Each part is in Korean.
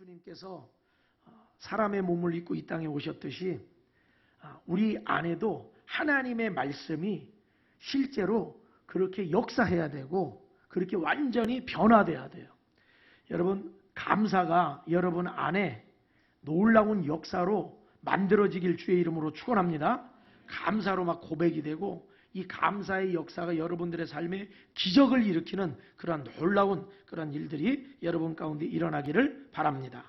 주님께서 어, 사람의 몸을 입고 이 땅에 오셨듯이 아, 우리 안에도 하나님의 말씀이 실제로 그렇게 역사해야 되고 그렇게 완전히 변화돼야 돼요. 여러분 감사가 여러분 안에 놀라운 역사로 만들어지길 주의 이름으로 축원합니다. 감사로 막 고백이 되고 이 감사의 역사가 여러분들의 삶에 기적을 일으키는 그러한 놀라운 그런 일들이 여러분 가운데 일어나기를 바랍니다.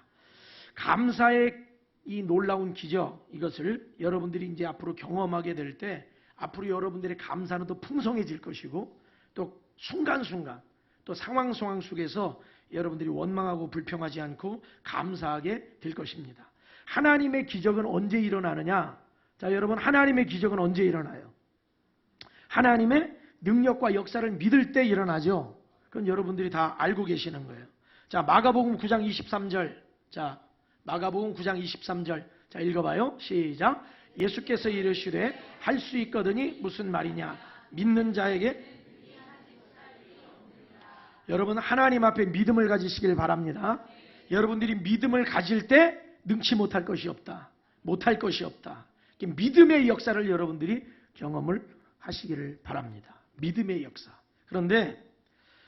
감사의 이 놀라운 기적 이것을 여러분들이 이제 앞으로 경험하게 될 때 앞으로 여러분들의 감사는 더 풍성해질 것이고 또 순간순간 또 상황 상황 속에서 여러분들이 원망하고 불평하지 않고 감사하게 될 것입니다. 하나님의 기적은 언제 일어나느냐? 자, 여러분 하나님의 기적은 언제 일어나요? 하나님의 능력과 역사를 믿을 때 일어나죠. 그건 여러분들이 다 알고 계시는 거예요. 자, 마가복음 9장 23절. 자, 마가복음 9장 23절. 자, 읽어봐요. 시작. 예수께서 이르시되 할 수 있거든이 무슨 말이냐? 믿는 자에게 여러분 하나님 앞에 믿음을 가지시길 바랍니다. 여러분들이 믿음을 가질 때 능치 못할 것이 없다. 못할 것이 없다. 믿음의 역사를 여러분들이 경험을 하시기를 바랍니다. 믿음의 역사. 그런데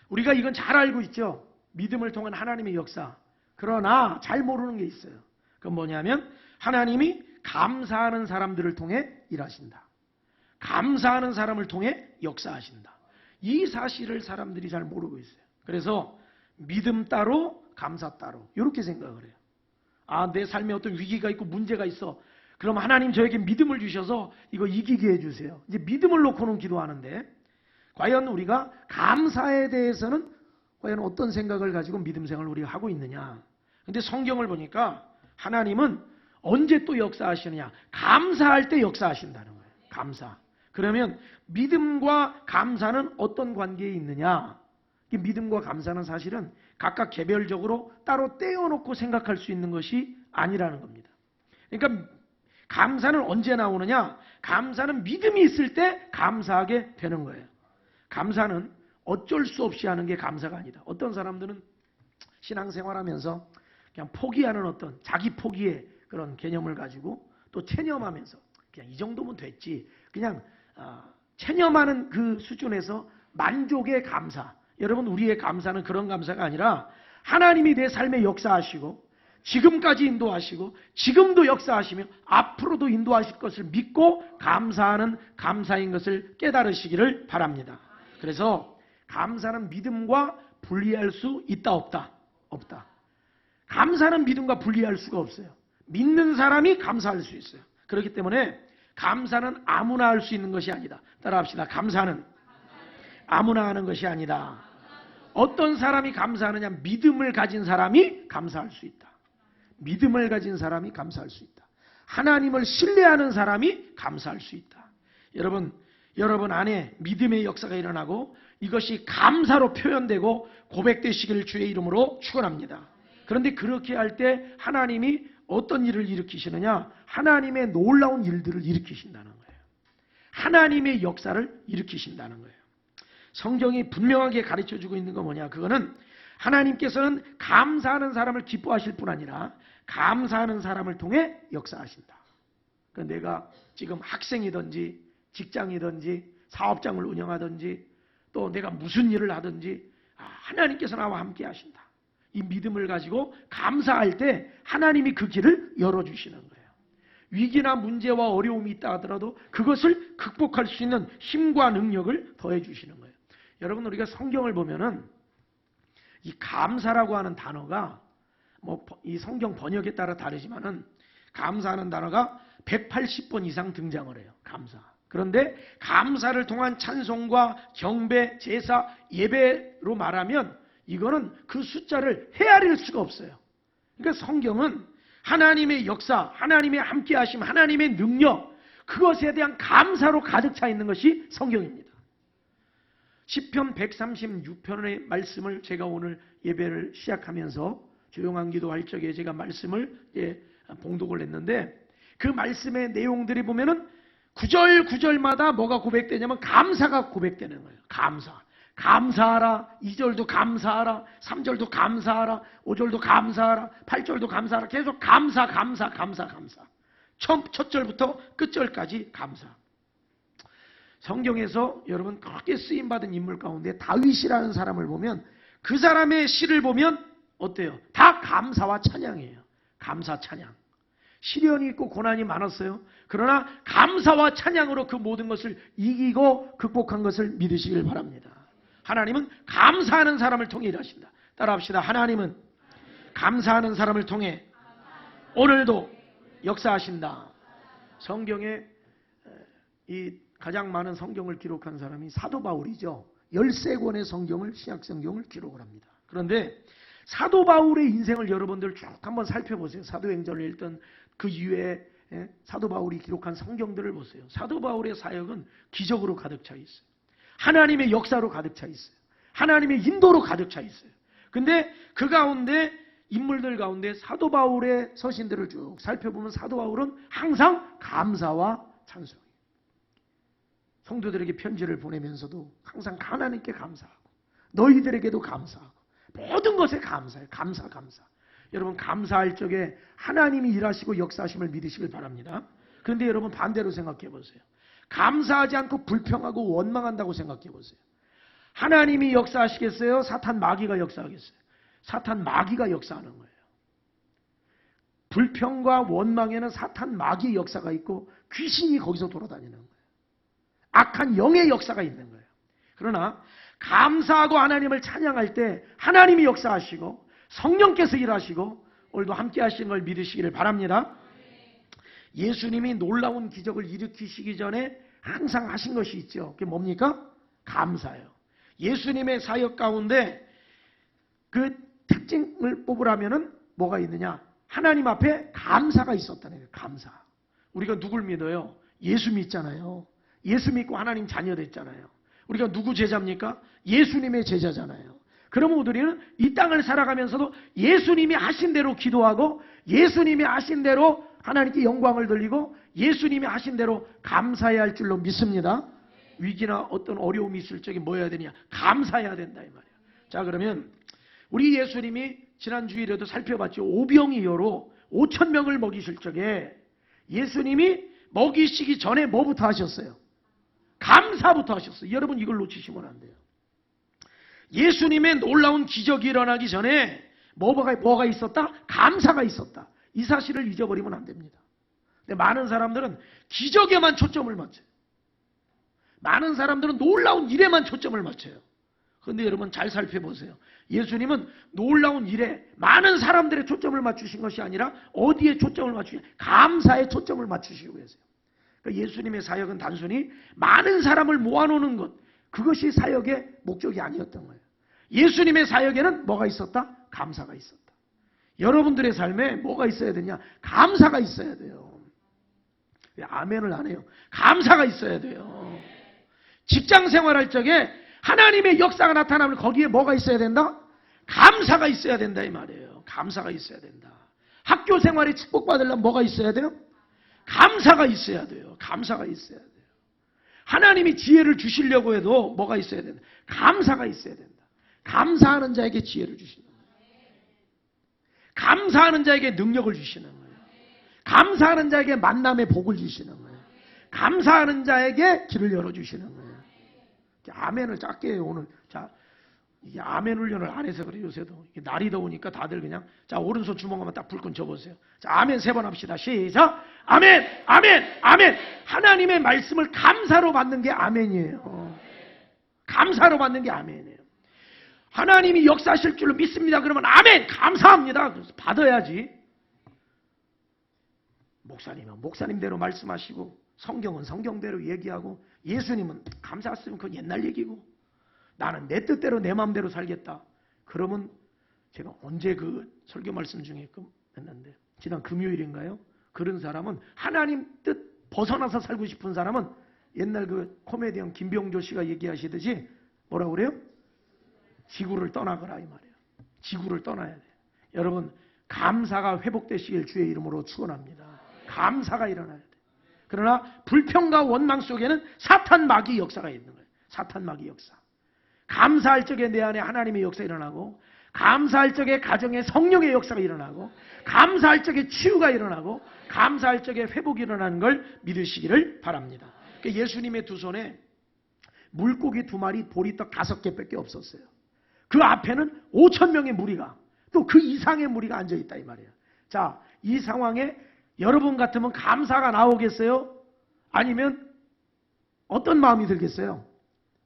우리가 이건 잘 알고 있죠. 믿음을 통한 하나님의 역사. 그러나 잘 모르는 게 있어요. 그건 뭐냐면 하나님이 감사하는 사람들을 통해 일하신다. 감사하는 사람을 통해 역사하신다. 이 사실을 사람들이 잘 모르고 있어요. 그래서 믿음 따로 감사 따로 이렇게 생각을 해요. 아, 내 삶에 어떤 위기가 있고 문제가 있어. 그럼 하나님 저에게 믿음을 주셔서 이거 이기게 해주세요. 이제 믿음을 놓고는 기도하는데 과연 우리가 감사에 대해서는 과연 어떤 생각을 가지고 믿음 생활을 우리가 하고 있느냐. 근데 성경을 보니까 하나님은 언제 또 역사하시느냐. 감사할 때 역사하신다는 거예요. 감사. 그러면 믿음과 감사는 어떤 관계에 있느냐. 믿음과 감사는 사실은 각각 개별적으로 따로 떼어놓고 생각할 수 있는 것이 아니라는 겁니다. 그러니까 감사는 언제 나오느냐? 감사는 믿음이 있을 때 감사하게 되는 거예요. 감사는 어쩔 수 없이 하는 게 감사가 아니다. 어떤 사람들은 신앙생활 하면서 그냥 포기하는 어떤 자기 포기의 그런 개념을 가지고 또 체념하면서 그냥 이 정도면 됐지. 그냥 어, 체념하는 그 수준에서 만족의 감사. 여러분 우리의 감사는 그런 감사가 아니라 하나님이 내 삶에 역사하시고 지금까지 인도하시고 지금도 역사하시며 앞으로도 인도하실 것을 믿고 감사하는 감사인 것을 깨달으시기를 바랍니다. 그래서 감사는 믿음과 분리할 수 있다 없다? 없다. 감사는 믿음과 분리할 수가 없어요. 믿는 사람이 감사할 수 있어요. 그렇기 때문에 감사는 아무나 할 수 있는 것이 아니다. 따라합시다. 감사는 아무나 하는 것이 아니다. 어떤 사람이 감사하느냐? 믿음을 가진 사람이 감사할 수 있다. 믿음을 가진 사람이 감사할 수 있다. 하나님을 신뢰하는 사람이 감사할 수 있다. 여러분, 여러분 안에 믿음의 역사가 일어나고 이것이 감사로 표현되고 고백되시기를 주의 이름으로 축원합니다. 그런데 그렇게 할 때 하나님이 어떤 일을 일으키시느냐? 하나님의 놀라운 일들을 일으키신다는 거예요. 하나님의 역사를 일으키신다는 거예요. 성경이 분명하게 가르쳐 주고 있는 건 뭐냐? 그거는 하나님께서는 감사하는 사람을 기뻐하실 뿐 아니라 감사하는 사람을 통해 역사하신다. 그러니까 내가 지금 학생이든지 직장이든지 사업장을 운영하든지 또 내가 무슨 일을 하든지 아, 하나님께서 나와 함께 하신다. 이 믿음을 가지고 감사할 때 하나님이 그 길을 열어주시는 거예요. 위기나 문제와 어려움이 있다 하더라도 그것을 극복할 수 있는 힘과 능력을 더해 주시는 거예요. 여러분 우리가 성경을 보면은 이 감사라고 하는 단어가 뭐 이 성경 번역에 따라 다르지만은 감사하는 단어가 180번 이상 등장을 해요. 감사. 그런데 감사를 통한 찬송과 경배, 제사, 예배로 말하면 이거는 그 숫자를 헤아릴 수가 없어요. 그러니까 성경은 하나님의 역사, 하나님의 함께하심, 하나님의 능력, 그것에 대한 감사로 가득 차 있는 것이 성경입니다. 10편 136편의 말씀을 제가 오늘 예배를 시작하면서 조용한 기도할 적에 제가 말씀을 예, 봉독을 했는데 그 말씀의 내용들이 보면은 구절 구절마다 뭐가 고백되냐면 감사가 고백되는 거예요. 감사. 감사하라. 2절도 감사하라. 3절도 감사하라. 5절도 감사하라. 8절도 감사하라. 계속 감사, 감사, 감사, 감사. 처음 첫 절부터 끝 절까지 감사. 성경에서 여러분 크게 쓰임 받은 인물 가운데 다윗이라는 사람을 보면 그 사람의 시를 보면 어때요? 다 감사와 찬양이에요. 감사 찬양. 시련이 있고 고난이 많았어요. 그러나 감사와 찬양으로 그 모든 것을 이기고 극복한 것을 믿으시길 바랍니다. 하나님은 감사하는 사람을 통해 일하신다. 따라합시다. 하나님은 감사하는 사람을 통해 오늘도 역사하신다. 성경에 이 가장 많은 성경을 기록한 사람이 사도 바울이죠. 13권의 성경을 신약 성경을 기록을 합니다. 그런데 사도 바울의 인생을 여러분들 쭉 한번 살펴보세요. 사도행전을 읽던 그 이후에 예, 사도 바울이 기록한 성경들을 보세요. 사도 바울의 사역은 기적으로 가득 차 있어요. 하나님의 역사로 가득 차 있어요. 하나님의 인도로 가득 차 있어요. 근데 그 가운데 인물들 가운데 사도 바울의 서신들을 쭉 살펴보면 사도 바울은 항상 감사와 찬송이에요. 성도들에게 편지를 보내면서도 항상 하나님께 감사하고 너희들에게도 감사하고 모든 것에 감사해요. 감사 감사. 여러분 감사할 적에 하나님이 일하시고 역사하심을 믿으시길 바랍니다. 그런데 여러분 반대로 생각해 보세요. 감사하지 않고 불평하고 원망한다고 생각해 보세요. 하나님이 역사하시겠어요? 사탄 마귀가 역사하겠어요? 사탄 마귀가 역사하는 거예요. 불평과 원망에는 사탄 마귀의 역사가 있고 귀신이 거기서 돌아다니는 거예요. 악한 영의 역사가 있는 거예요. 그러나 감사하고 하나님을 찬양할 때 하나님이 역사하시고 성령께서 일하시고 오늘도 함께 하시는 걸 믿으시기를 바랍니다. 예수님이 놀라운 기적을 일으키시기 전에 항상 하신 것이 있죠. 그게 뭡니까? 감사예요. 예수님의 사역 가운데 그 특징을 뽑으라면은 뭐가 있느냐? 하나님 앞에 감사가 있었다는 거예요. 감사. 우리가 누굴 믿어요? 예수 믿잖아요. 예수 믿고 하나님 자녀 됐잖아요. 우리가 누구 제자입니까? 예수님의 제자잖아요. 그러면 우리는 이 땅을 살아가면서도 예수님이 하신 대로 기도하고 예수님이 하신 대로 하나님께 영광을 돌리고 예수님이 하신 대로 감사해야 할 줄로 믿습니다. 위기나 어떤 어려움이 있을 적에 뭐 해야 되냐? 감사해야 된다 이 말이에요. 자 그러면 우리 예수님이 지난 주일에도 살펴봤죠. 오병이어로 5천 명을 먹이실 적에 예수님이 먹이시기 전에 뭐부터 하셨어요? 감사부터 하셨어요. 여러분 이걸 놓치시면 안 돼요. 예수님의 놀라운 기적이 일어나기 전에 뭐가, 뭐가 있었다? 감사가 있었다. 이 사실을 잊어버리면 안 됩니다. 근데 많은 사람들은 기적에만 초점을 맞춰요. 많은 사람들은 놀라운 일에만 초점을 맞춰요. 그런데 여러분 잘 살펴보세요. 예수님은 놀라운 일에 많은 사람들의 초점을 맞추신 것이 아니라 어디에 초점을 맞추냐? 감사에 초점을 맞추시고 계세요. 그러니까 예수님의 사역은 단순히 많은 사람을 모아놓는 것, 그것이 사역의 목적이 아니었던 거예요. 예수님의 사역에는 뭐가 있었다? 감사가 있었다. 여러분들의 삶에 뭐가 있어야 되냐? 감사가 있어야 돼요. 왜 아멘을 안 해요? 감사가 있어야 돼요. 직장 생활할 적에 하나님의 역사가 나타나면 거기에 뭐가 있어야 된다? 감사가 있어야 된다 이 말이에요. 감사가 있어야 된다. 학교 생활에 축복받으려면 뭐가 있어야 돼요? 감사가 있어야 돼요. 감사가 있어야 돼요. 하나님이 지혜를 주시려고 해도 뭐가 있어야 된다? 감사가 있어야 된다. 감사하는 자에게 지혜를 주시는 거예요. 감사하는 자에게 능력을 주시는 거예요. 감사하는 자에게 만남의 복을 주시는 거예요. 감사하는 자에게 길을 열어주시는 거예요. 아멘을 작게 해요, 오늘. 자, 이게 아멘 훈련을 안 해서 그래요, 요새도. 날이 더우니까 다들 그냥, 자, 오른손 주먹만 딱 불끈 접으세요. 자, 아멘 세 번 합시다. 시작! 아멘! 아멘! 아멘! 하나님의 말씀을 감사로 받는 게 아멘이에요. 감사로 받는 게 아멘이에요. 하나님이 역사하실 줄로 믿습니다. 그러면 아멘! 감사합니다. 받아야지. 목사님은 목사님대로 말씀하시고 성경은 성경대로 얘기하고 예수님은 감사했으면 그건 옛날 얘기고 나는 내 뜻대로 내 마음대로 살겠다. 그러면 제가 언제 그 설교 말씀 중에 그 했는데 지난 금요일인가요? 그런 사람은 하나님 뜻 벗어나서 살고 싶은 사람은 옛날 그 코미디언 김병조 씨가 얘기하시듯이 뭐라 그래요? 지구를 떠나거라 이 말이에요. 지구를 떠나야 돼. 여러분 감사가 회복되시길 주의 이름으로 축원합니다. 감사가 일어나야 돼. 그러나 불평과 원망 속에는 사탄 마귀 역사가 있는 거예요. 사탄 마귀 역사. 감사할 적에 내 안에 하나님의 역사 일어나고 감사할 적에 가정에 성령의 역사가 일어나고 감사할 적에 치유가 일어나고 감사할 적에 회복이 일어나는 걸 믿으시기를 바랍니다. 그 예수님의 두 손에 물고기 두 마리 보리떡 다섯 개밖에 없었어요. 그 앞에는 5천 명의 무리가 또 그 이상의 무리가 앉아 있다 이 말이에요. 자, 이 상황에 여러분 같으면 감사가 나오겠어요? 아니면 어떤 마음이 들겠어요?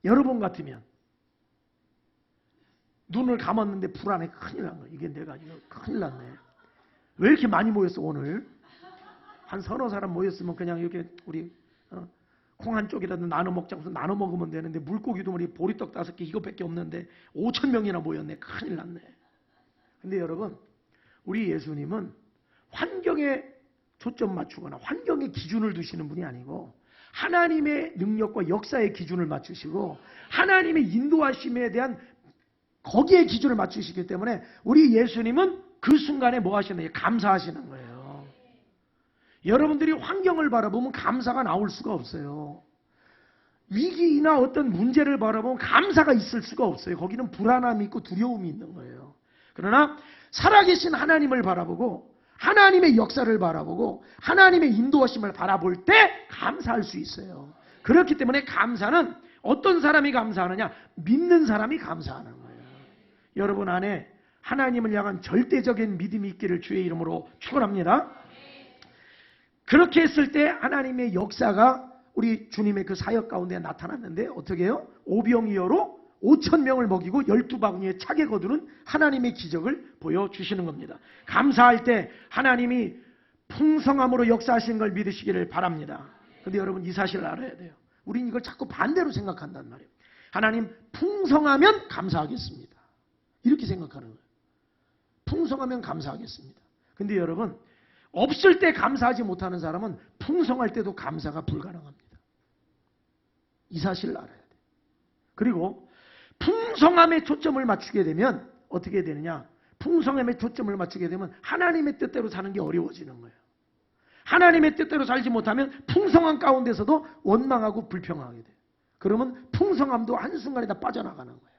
여러분 같으면 눈을 감았는데 불안해 큰일 난 거야. 이게 내가 이거 큰일 났네. 왜 이렇게 많이 모였어 오늘? 한 서너 사람 모였으면 그냥 이렇게 우리 어, 콩 한 쪽이라도 나눠 먹자고 해서 나눠 먹으면 되는데 물고기 두 마리 보리떡 다섯 개 이것밖에 없는데 5천 명이나 모였네. 큰일 났네. 근데 여러분 우리 예수님은 환경에 초점 맞추거나 환경에 기준을 두시는 분이 아니고 하나님의 능력과 역사의 기준을 맞추시고 하나님의 인도하심에 대한 거기에 기준을 맞추시기 때문에 우리 예수님은 그 순간에 뭐 하시나요? 감사하시는 거예요. 여러분들이 환경을 바라보면 감사가 나올 수가 없어요. 위기나 어떤 문제를 바라보면 감사가 있을 수가 없어요. 거기는 불안함이 있고 두려움이 있는 거예요. 그러나 살아계신 하나님을 바라보고 하나님의 역사를 바라보고 하나님의 인도하심을 바라볼 때 감사할 수 있어요. 그렇기 때문에 감사는 어떤 사람이 감사하느냐? 믿는 사람이 감사하는 거예요. 여러분 안에 하나님을 향한 절대적인 믿음이 있기를 주의 이름으로 축원합니다. 그렇게 했을 때 하나님의 역사가 우리 주님의 그 사역 가운데 나타났는데 어떻게 해요? 오병이어로 5천 명을 먹이고 12바구니에 차게 거두는 하나님의 기적을 보여주시는 겁니다. 감사할 때 하나님이 풍성함으로 역사하시는 걸 믿으시기를 바랍니다. 근데 여러분 이 사실을 알아야 돼요. 우린 이걸 자꾸 반대로 생각한단 말이에요. 하나님 풍성하면 감사하겠습니다. 이렇게 생각하는 거예요. 풍성하면 감사하겠습니다. 근데 여러분 없을 때 감사하지 못하는 사람은 풍성할 때도 감사가 불가능합니다. 이 사실을 알아야 돼요. 그리고 풍성함에 초점을 맞추게 되면 어떻게 되느냐? 풍성함에 초점을 맞추게 되면 하나님의 뜻대로 사는 게 어려워지는 거예요. 하나님의 뜻대로 살지 못하면 풍성함 가운데서도 원망하고 불평하게 돼요. 그러면 풍성함도 한순간에 다 빠져나가는 거예요.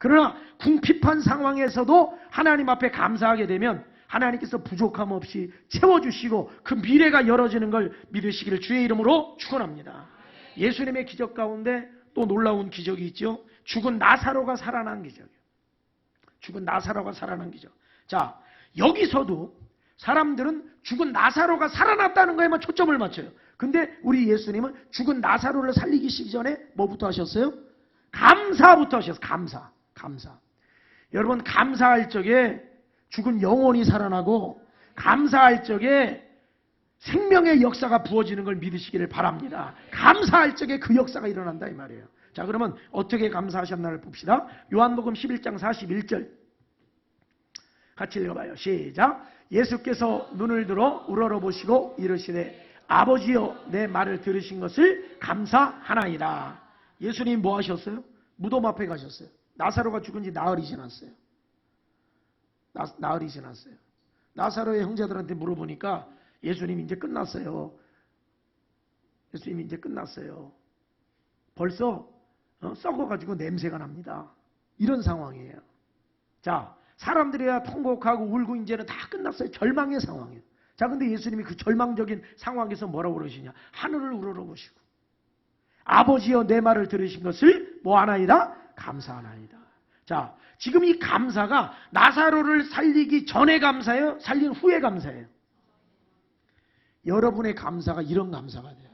그러나 궁핍한 상황에서도 하나님 앞에 감사하게 되면 하나님께서 부족함 없이 채워주시고 그 미래가 열어지는 걸 믿으시기를 주의 이름으로 축원합니다. 예수님의 기적 가운데 또 놀라운 기적이 있죠. 죽은 나사로가 살아난 기적이에요. 죽은 나사로가 살아난 기적. 자, 여기서도 사람들은 죽은 나사로가 살아났다는 거에만 초점을 맞춰요. 근데 우리 예수님은 죽은 나사로를 살리기 전에 뭐부터 하셨어요? 감사부터 하셨어요. 감사. 감사. 여러분 감사할 적에 죽은 영혼이 살아나고 감사할 적에 생명의 역사가 부어지는 걸 믿으시기를 바랍니다. 감사할 적에 그 역사가 일어난다 이 말이에요. 자 그러면 어떻게 감사하셨나를 봅시다. 요한복음 11장 41절 같이 읽어봐요. 시작. 예수께서 눈을 들어 우러러보시고 이르시되 아버지여 내 말을 들으신 것을 감사하나이다. 예수님 뭐 하셨어요? 무덤 앞에 가셨어요. 나사로가 죽은 지 나흘이 지났어요. 나, 나흘이 지났어요. 나사로의 형제들한테 물어보니까 예수님 이제 끝났어요. 예수님 이제 끝났어요. 벌써 어, 썩어가지고 냄새가 납니다. 이런 상황이에요. 자, 사람들이야 통곡하고 울고 이제는 다 끝났어요. 절망의 상황이에요. 자, 근데 예수님이 그 절망적인 상황에서 뭐라고 그러시냐? 하늘을 우러러 보시고 아버지여 내 말을 들으신 것을 뭐 하나이다? 감사하나이다. 자, 지금 이 감사가 나사로를 살리기 전에 감사예요? 살린 후에 감사예요? 여러분의 감사가 이런 감사가 돼야 돼요.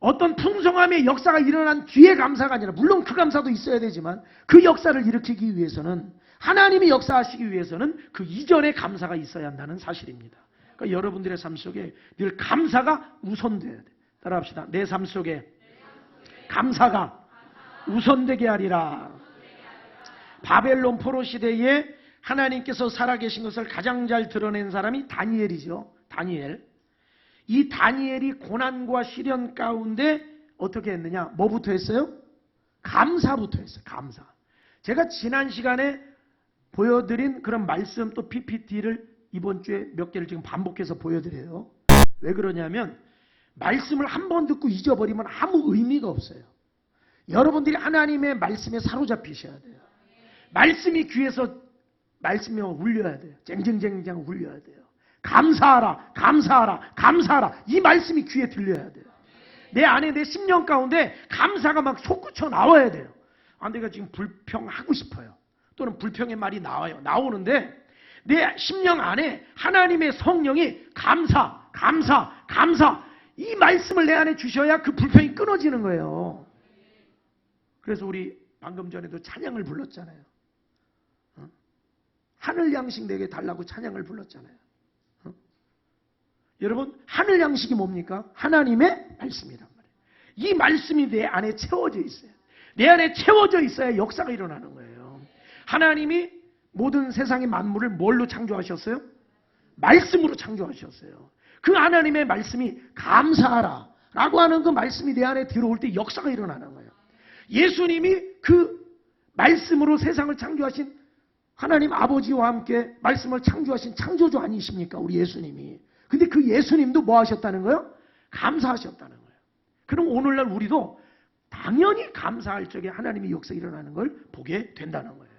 어떤 풍성함의 역사가 일어난 뒤에 감사가 아니라 물론 그 감사도 있어야 되지만 그 역사를 일으키기 위해서는 하나님이 역사하시기 위해서는 그 이전에 감사가 있어야 한다는 사실입니다. 그러니까 여러분들의 삶 속에 늘 감사가 우선돼야 돼. 따라합시다. 내 삶 속에 감사가 우선되게 하리라. 바벨론 포로 시대에 하나님께서 살아계신 것을 가장 잘 드러낸 사람이 다니엘이죠. 다니엘. 이 다니엘이 고난과 시련 가운데 어떻게 했느냐? 뭐부터 했어요? 감사부터 했어요. 감사. 제가 지난 시간에 보여드린 그런 말씀 또 PPT를 이번 주에 몇 개를 지금 반복해서 보여드려요. 왜 그러냐면 말씀을 한 번 듣고 잊어버리면 아무 의미가 없어요. 여러분들이 하나님의 말씀에 사로잡히셔야 돼요. 말씀이 귀에서 말씀이 울려야 돼요. 쟁쟁쟁쟁 울려야 돼요. 감사하라, 감사하라, 감사하라. 이 말씀이 귀에 들려야 돼요. 내 안에 내 심령 가운데 감사가 막 솟구쳐 나와야 돼요. 아, 내가 지금 불평하고 싶어요. 또는 불평의 말이 나와요. 나오는데 내 심령 안에 하나님의 성령이 감사, 감사, 감사 이 말씀을 내 안에 주셔야 그 불평이 끊어지는 거예요. 그래서 우리 방금 전에도 찬양을 불렀잖아요. 어? 하늘 양식 내게 달라고 찬양을 불렀잖아요. 어? 여러분 하늘 양식이 뭡니까? 하나님의 말씀이란 말이에요. 이 말씀이 내 안에 채워져 있어요. 내 안에 채워져 있어야 역사가 일어나는 거예요. 하나님이 모든 세상의 만물을 뭘로 창조하셨어요? 말씀으로 창조하셨어요. 그 하나님의 말씀이 감사하라 라고 하는 그 말씀이 내 안에 들어올 때 역사가 일어나는 거예요. 예수님이 그 말씀으로 세상을 창조하신 하나님 아버지와 함께 말씀을 창조하신 창조주 아니십니까? 우리 예수님이. 근데 그 예수님도 뭐 하셨다는 거예요? 감사하셨다는 거예요. 그럼 오늘날 우리도 당연히 감사할 적에 하나님의 역사 일어나는 걸 보게 된다는 거예요.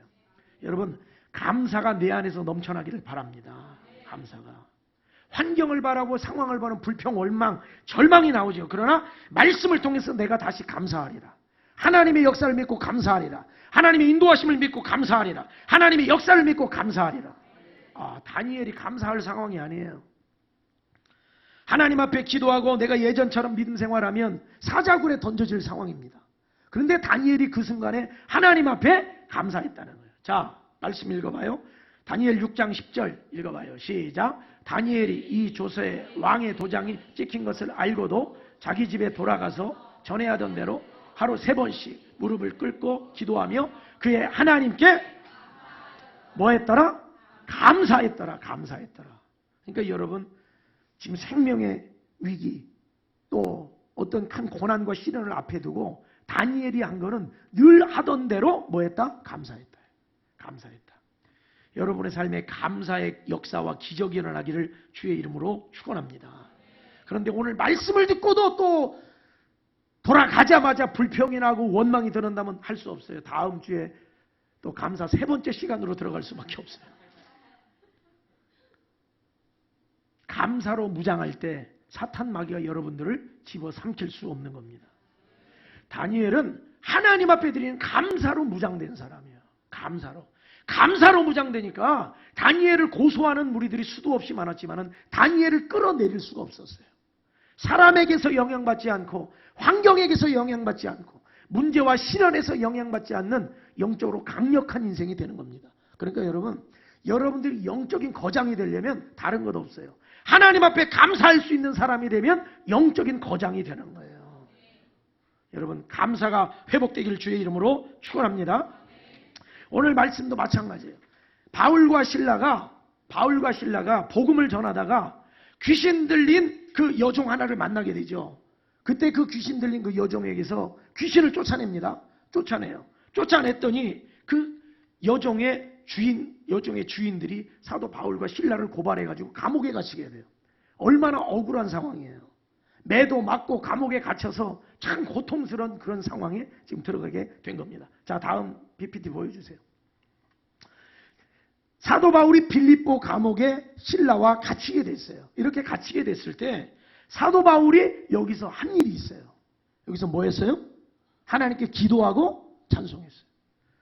여러분, 감사가 내 안에서 넘쳐나기를 바랍니다. 감사가. 환경을 바라고 상황을 바라는 불평, 원망, 절망이 나오죠. 그러나 말씀을 통해서 내가 다시 감사하리라. 하나님의 역사를 믿고 감사하리라. 하나님의 인도하심을 믿고 감사하리라. 하나님의 역사를 믿고 감사하리라. 아, 다니엘이 감사할 상황이 아니에요. 하나님 앞에 기도하고 내가 예전처럼 믿음 생활하면 사자굴에 던져질 상황입니다. 그런데 다니엘이 그 순간에 하나님 앞에 감사했다는 거예요. 자, 말씀 읽어봐요. 다니엘 6장 10절 읽어봐요. 시작. 다니엘이 이 조서에 왕의 도장이 찍힌 것을 알고도 자기 집에 돌아가서 전에 하던 대로 하루 세 번씩 무릎을 꿇고 기도하며 그의 하나님께 뭐 했더라? 감사했더라. 감사했더라. 그러니까 여러분 지금 생명의 위기 또 어떤 큰 고난과 시련을 앞에 두고 다니엘이 한 거는 늘 하던 대로 뭐 했다? 감사했다. 감사했다. 여러분의 삶에 감사의 역사와 기적이 일어나기를 주의 이름으로 축원합니다. 그런데 오늘 말씀을 듣고도 또 돌아가자마자 불평이 나고 원망이 드는다면 할 수 없어요. 다음 주에 또 감사 세 번째 시간으로 들어갈 수밖에 없어요. 감사로 무장할 때 사탄 마귀가 여러분들을 집어 삼킬 수 없는 겁니다. 다니엘은 하나님 앞에 드리는 감사로 무장된 사람이에요. 감사로. 감사로 무장되니까 다니엘을 고소하는 무리들이 수도 없이 많았지만은 다니엘을 끌어내릴 수가 없었어요. 사람에게서 영향받지 않고 환경에게서 영향받지 않고 문제와 시련에서 영향받지 않는 영적으로 강력한 인생이 되는 겁니다. 그러니까 여러분, 여러분들이 영적인 거장이 되려면 다른 것 없어요. 하나님 앞에 감사할 수 있는 사람이 되면 영적인 거장이 되는 거예요. 여러분, 감사가 회복되길 주의 이름으로 축원합니다. 오늘 말씀도 마찬가지예요. 바울과 신라가 바울과 신라가 복음을 전하다가 귀신 들린 그 여종 하나를 만나게 되죠. 그때 그 귀신 들린 그 여종에게서 귀신을 쫓아냅니다. 쫓아내요. 쫓아냈더니 그 여종의 주인, 여종의 주인들이 사도 바울과 신라를 고발해가지고 감옥에 갇히게 돼요. 얼마나 억울한 상황이에요. 매도 맞고 감옥에 갇혀서 참 고통스러운 그런 상황에 지금 들어가게 된 겁니다. 자, 다음 PPT 보여주세요. 사도 바울이 빌립보 감옥에 신라와 갇히게 됐어요. 이렇게 갇히게 됐을 때 사도 바울이 여기서 한 일이 있어요. 여기서 뭐 했어요? 하나님께 기도하고 찬송했어요.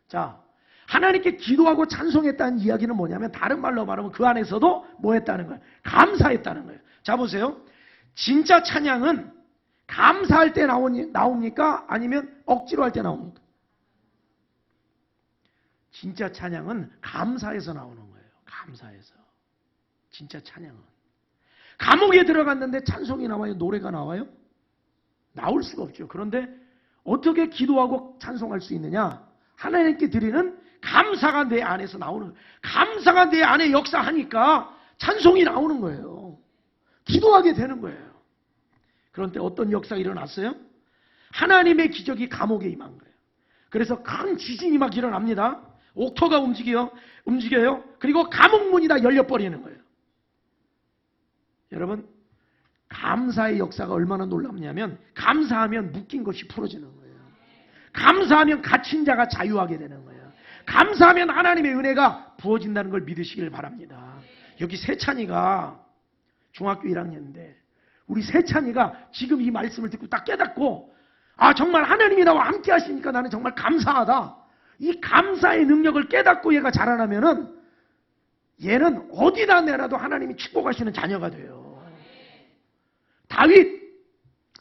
자, 하나님께 기도하고 찬송했다는 이야기는 뭐냐면 다른 말로 말하면 그 안에서도 뭐 했다는 거예요? 감사했다는 거예요. 자, 보세요. 진짜 찬양은 감사할 때 나오니, 나옵니까? 아니면 억지로 할 때 나옵니까? 진짜 찬양은 감사해서 나오는 거예요. 감사해서. 진짜 찬양은. 감옥에 들어갔는데 찬송이 나와요? 노래가 나와요? 나올 수가 없죠. 그런데 어떻게 기도하고 찬송할 수 있느냐? 하나님께 드리는 감사가 내 안에서 나오는 거예요. 감사가 내 안에 역사하니까 찬송이 나오는 거예요. 기도하게 되는 거예요. 그런데 어떤 역사가 일어났어요? 하나님의 기적이 감옥에 임한 거예요. 그래서 큰 지진이 막 일어납니다. 옥토가 움직여요. 움직여요. 그리고 감옥 문이 다 열려버리는 거예요. 여러분, 감사의 역사가 얼마나 놀랍냐면, 감사하면 묶인 것이 풀어지는 거예요. 감사하면 갇힌 자가 자유하게 되는 거예요. 감사하면 하나님의 은혜가 부어진다는 걸 믿으시길 바랍니다. 여기 세찬이가 중학교 1학년인데 우리 세찬이가 지금 이 말씀을 듣고 딱 깨닫고 아 정말 하나님이 나와 함께 하시니까 나는 정말 감사하다. 이 감사의 능력을 깨닫고 얘가 자라나면은 얘는 어디다 내놔도 하나님이 축복하시는 자녀가 돼요. 다윗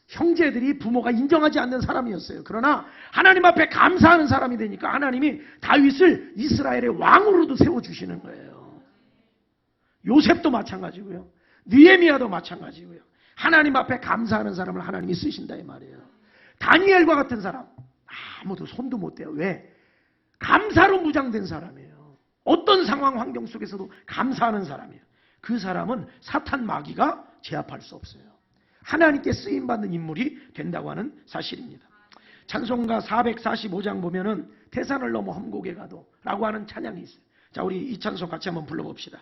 형제들이 부모가 인정하지 않는 사람이었어요. 그러나 하나님 앞에 감사하는 사람이 되니까 하나님이 다윗을 이스라엘의 왕으로도 세워 주시는 거예요. 요셉도 마찬가지고요. 느에미아도 마찬가지고요. 하나님 앞에 감사하는 사람을 하나님이 쓰신다 이 말이에요. 다니엘과 같은 사람 아무도 손도 못 대요. 왜? 감사로 무장된 사람이에요. 어떤 상황 환경 속에서도 감사하는 사람이에요. 그 사람은 사탄 마귀가 제압할 수 없어요. 하나님께 쓰임 받는 인물이 된다고 하는 사실입니다. 찬송가 445장 보면은 태산을 넘어 험곡에 가도라고 하는 찬양이 있어요. 자, 우리 이 찬송 같이 한번 불러 봅시다.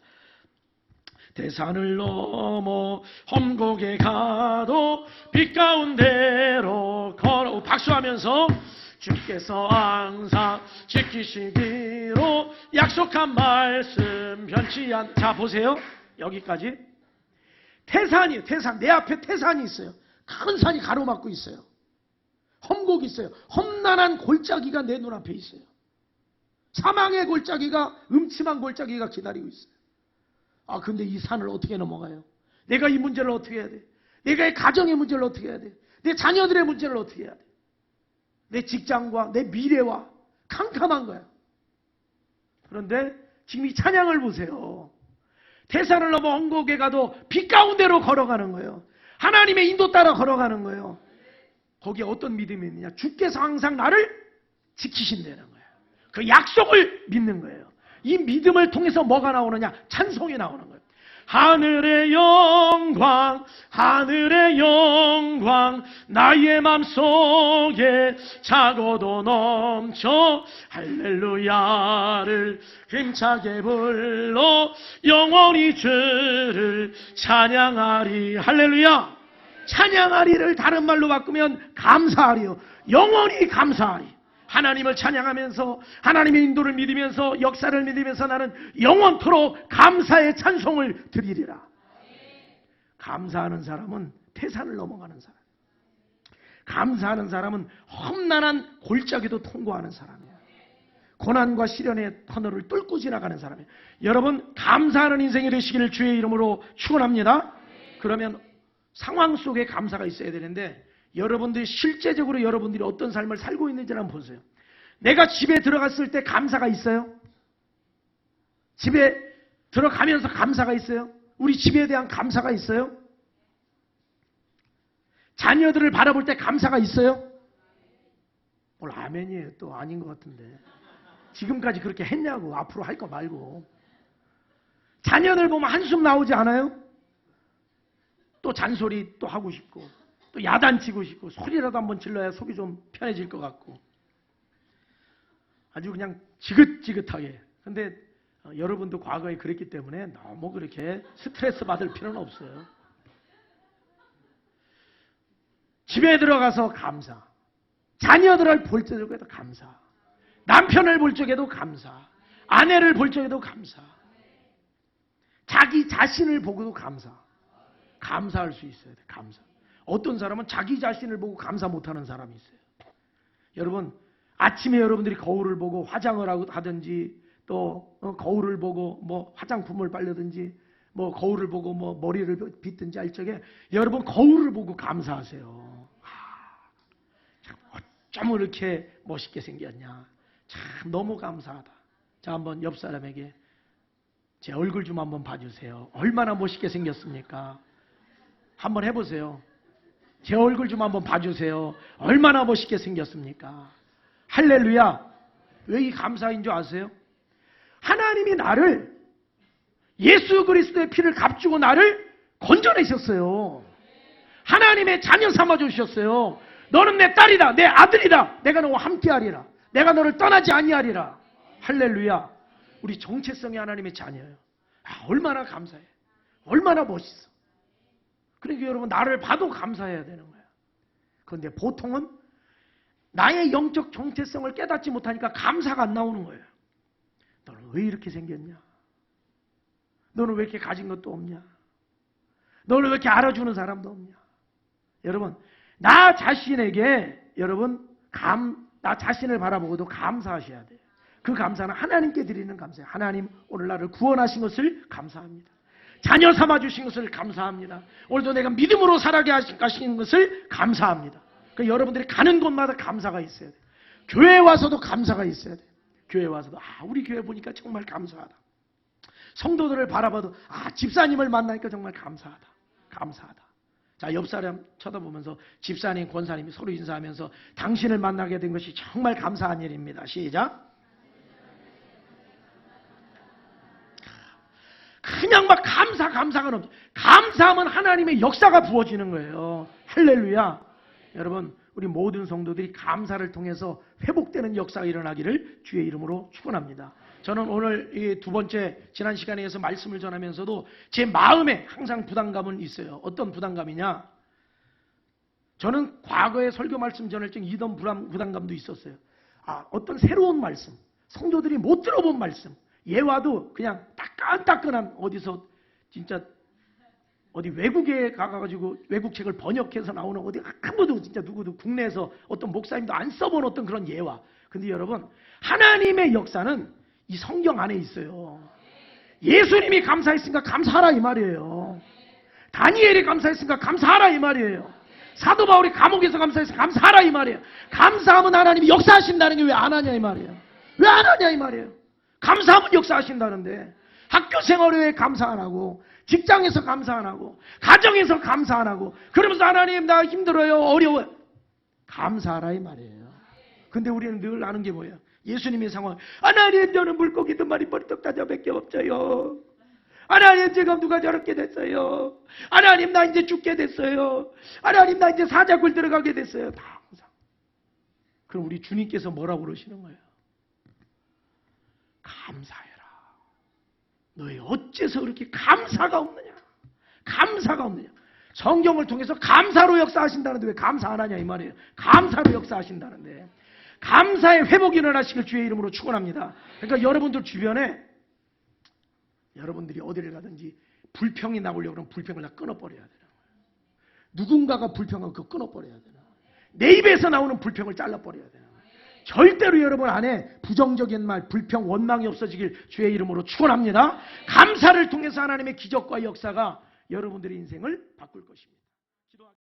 대산을 넘어 험곡에 가도 빛 가운데로 걸어 박수하면서 주께서 항상 지키시기로 약속한 말씀 변치 않. 자 보세요 여기까지 태산이에요 태산 내 앞에 태산이 있어요 큰 산이 가로막고 있어요 험곡이 있어요 험난한 골짜기가 내 눈앞에 있어요 사망의 골짜기가 음침한 골짜기가 기다리고 있어요 아, 근데 이 산을 어떻게 넘어가요? 내가 이 문제를 어떻게 해야 돼? 내가 이 가정의 문제를 어떻게 해야 돼? 내 자녀들의 문제를 어떻게 해야 돼? 내 직장과 내 미래와 캄캄한 거야. 그런데 지금 이 찬양을 보세요. 대산을 넘어 언곡에 가도 빛 가운데로 걸어가는 거예요. 하나님의 인도 따라 걸어가는 거예요. 거기에 어떤 믿음이 있느냐? 주께서 항상 나를 지키신다는 거예요. 그 약속을 믿는 거예요. 이 믿음을 통해서 뭐가 나오느냐? 찬송이 나오는 거예요. 하늘의 영광, 하늘의 영광, 나의 맘 속에 차고도 넘쳐, 할렐루야를 힘차게 불러, 영원히 주를 찬양하리. 할렐루야! 찬양하리를 다른 말로 바꾸면 감사하리요. 영원히 감사하리. 하나님을 찬양하면서 하나님의 인도를 믿으면서 역사를 믿으면서 나는 영원토록 감사의 찬송을 드리리라. 감사하는 사람은 태산을 넘어가는 사람. 감사하는 사람은 험난한 골짜기도 통과하는 사람이에요. 고난과 시련의 터널을 뚫고 지나가는 사람이에요. 여러분 감사하는 인생이 되시기를 주의 이름으로 축원합니다. 그러면 상황 속에 감사가 있어야 되는데 여러분들이 실제적으로 여러분들이 어떤 삶을 살고 있는지를 한번 보세요. 내가 집에 들어갔을 때 감사가 있어요? 집에 들어가면서 감사가 있어요? 우리 집에 대한 감사가 있어요? 자녀들을 바라볼 때 감사가 있어요? 뭘 아멘이에요. 또 아닌 것 같은데. 지금까지 그렇게 했냐고. 앞으로 할 거 말고. 자녀들 보면 한숨 나오지 않아요? 또 잔소리 또 하고 싶고. 또 야단치고 싶고. 소리라도 한번 질러야 속이 좀 편해질 것 같고. 아주 그냥 지긋지긋하게. 근데 어, 여러분도 과거에 그랬기 때문에 너무 그렇게 스트레스 받을 필요는 없어요. 집에 들어가서 감사. 자녀들을 볼 적에도 감사. 남편을 볼 적에도 감사. 아내를 볼 적에도 감사. 자기 자신을 보고도 감사. 감사할 수 있어야 돼. 감사. 어떤 사람은 자기 자신을 보고 감사 못하는 사람이 있어요. 여러분 아침에 여러분들이 거울을 보고 화장을 하든지 또 어, 거울을 보고 뭐 화장품을 바르든지 뭐 거울을 보고 뭐 머리를 빗든지 할 적에 여러분 거울을 보고 감사하세요. 아, 참 어쩜 이렇게 멋있게 생겼냐. 참 너무 감사하다. 자 한번 옆 사람에게 제 얼굴 좀 한번 봐주세요. 얼마나 멋있게 생겼습니까? 한번 해보세요. 제 얼굴 좀 한번 봐주세요. 얼마나 멋있게 생겼습니까? 할렐루야. 왜 이 감사인 줄 아세요? 하나님이 나를 예수 그리스도의 피를 값주고 나를 건져내셨어요. 하나님의 자녀 삼아 주셨어요. 너는 내 딸이다, 내 아들이다. 내가 너와 함께 하리라. 내가 너를 떠나지 아니하리라. 할렐루야. 우리 정체성이 하나님의 자녀예요. 아, 얼마나 감사해. 얼마나 멋있어. 그러니까 여러분 나를 봐도 감사해야 되는 거야. 그런데 보통은 나의 영적 정체성을 깨닫지 못하니까 감사가 안 나오는 거예요. 너는 왜 이렇게 생겼냐? 너는 왜 이렇게 가진 것도 없냐? 너를 왜 이렇게 알아주는 사람도 없냐? 여러분, 나 자신에게 여러분 감, 나 자신을 바라보고도 감사하셔야 돼요. 그 감사는 하나님께 드리는 감사예요. 하나님 오늘 나를 구원하신 것을 감사합니다. 자녀 삼아 주신 것을 감사합니다. 오늘도 내가 믿음으로 살아게 하신 것을 감사합니다. 그 여러분들이 가는 곳마다 감사가 있어야 돼요. 교회 와서도 감사가 있어야 돼요. 교회 와서도 아 우리 교회 보니까 정말 감사하다. 성도들을 바라봐도 아 집사님을 만나니까 정말 감사하다. 감사하다. 자, 옆 사람 쳐다보면서 집사님, 권사님이 서로 인사하면서 당신을 만나게 된 것이 정말 감사한 일입니다. 시작. 그냥 막 감사, 감사가 넘쳐. 감사하면 하나님의 역사가 부어지는 거예요. 할렐루야. 여러분, 우리 모든 성도들이 감사를 통해서 회복되는 역사가 일어나기를 주의 이름으로 축원합니다. 저는 오늘 이두 번째 지난 시간에서 말씀을 전하면서도 제 마음에 항상 부담감은 있어요. 어떤 부담감이냐? 저는 과거에 설교 말씀 전할 때 부담, 부담감도 있었어요. 아, 어떤 새로운 말씀, 성도들이 못 들어본 말씀, 예와도 그냥 따끈따끈한 어디서 진짜 어디 외국에 가가지고 외국 책을 번역해서 나오는 어디 한 번도 진짜 누구도 국내에서 어떤 목사님도 안 써본 어떤 그런 예화. 근데 여러분 하나님의 역사는 이 성경 안에 있어요. 예수님이 감사했으니까 감사하라 이 말이에요. 다니엘이 감사했으니까 감사하라 이 말이에요. 사도 바울이 감옥에서 감사했으니까 감사하라 이 말이에요. 감사하면 하나님이 역사하신다는 게 왜 안 하냐 이 말이에요. 왜 안 하냐 이 말이에요. 감사하면 역사하신다는데 학교 생활에 왜 감사 안 하고 직장에서 감사 안 하고 가정에서 감사 안 하고 그러면서 하나님 나 힘들어요 어려워요 감사하라 이 말이에요. 근데 우리는 늘 아는 게 뭐예요? 예수님의 상황. 하나님 저는 물고기 두 마리 머리떡 다져밖에 없어요. 하나님 지금 누가 저렇게 됐어요? 하나님 나 이제 죽게 됐어요. 하나님 나 이제 사자굴 들어가게 됐어요. 다 항상. 그럼 우리 주님께서 뭐라고 그러시는 거예요 감사해라 너희 어째서 그렇게 감사가 없느냐? 감사가 없느냐? 성경을 통해서 감사로 역사하신다는데 왜 감사 안 하냐 이 말이에요. 감사로 역사하신다는데 감사의 회복이 일어나시길 주의 이름으로 축원합니다. 그러니까 여러분들 주변에 여러분들이 어디를 가든지 불평이 나오려고 그러면 불평을 다 끊어버려야 되는 거예요. 누군가가 불평하면 그거 끊어버려야 되는 거예요. 내 입에서 나오는 불평을 잘라버려야 되는 거예요. 절대로 여러분 안에 부정적인 말, 불평, 원망이 없어지길 주의 이름으로 축원합니다. 감사를 통해서 하나님의 기적과 역사가 여러분들의 인생을 바꿀 것입니다.